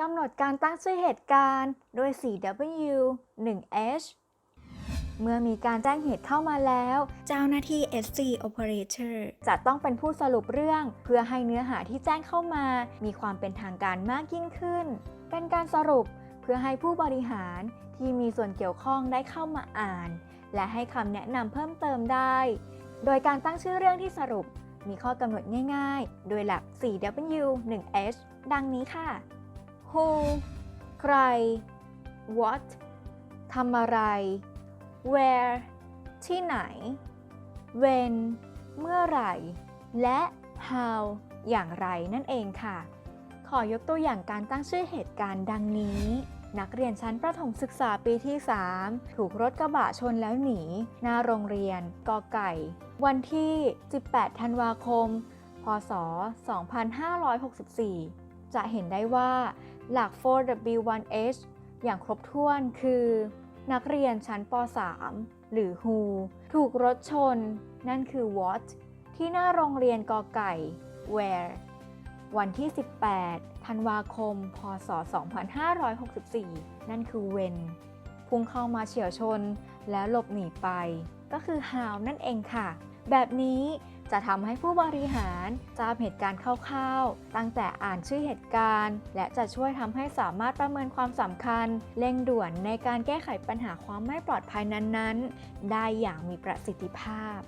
กำหนดการตั้งชื่อเหตุการณ์โดย 4W 1H เมื่อมีการแจ้งเหตุเข้ามาแล้ว เจ้าหน้าที่ SC Operator จะต้องเป็นผู้สรุปเรื่อง เพื่อให้เนื้อหาที่แจ้งเข้ามา มีความเป็นทางการมากยิ่งขึ้น เป็นการสรุปเพื่อให้ผู้บริหารที่มีส่วนเกี่ยวข้องได้เข้ามาอ่าน และให้คำแนะนำเพิ่มเติมได้ โดยการตั้งชื่อเรื่องที่สรุป มีข้อกำหนดง่าย ๆ โดยหลัก 4W 1H ดังนี้ค่ะ Who ใคร What ทำอะไร Where ที่ไหน When เมื่อไหร่ และ How อย่างไรนั่นเองค่ะ ขอยกตัวอย่างการตั้งชื่อเหตุการณ์ดังนี้ นักเรียนชั้นประถมศึกษาปีที่ 3 ถูกรถกระบะชนแล้วหนี หน้าโรงเรียน กอไก่ วันที่ 18 ธันวาคม พศ 2564 จะเห็นได้ว่า หลัก 4W1H อย่างครบถ้วนคือ นักเรียนชั้นป .3 หรือ Who ถูกรถชน นั่นคือ What ที่หน้าโรงเรียนกอไก่ Where วันที่ 18 ธันวาคม พศ 2564 นั่นคือ When พุ่งเข้ามาเฉียวชนแล้วหลบหนีไป ก็คือ How นั่นเองค่ะ แบบนี้ จะทำให้ผู้บริหารจำเหตุการณ์คร่าวๆ ตั้งแต่อ่านชื่อเหตุการณ์ และจะช่วยทำให้สามารถประเมินความสำคัญ เร่งด่วนในการแก้ไขปัญหาความไม่ปลอดภัยนั้นๆ ได้อย่างมีประสิทธิภาพ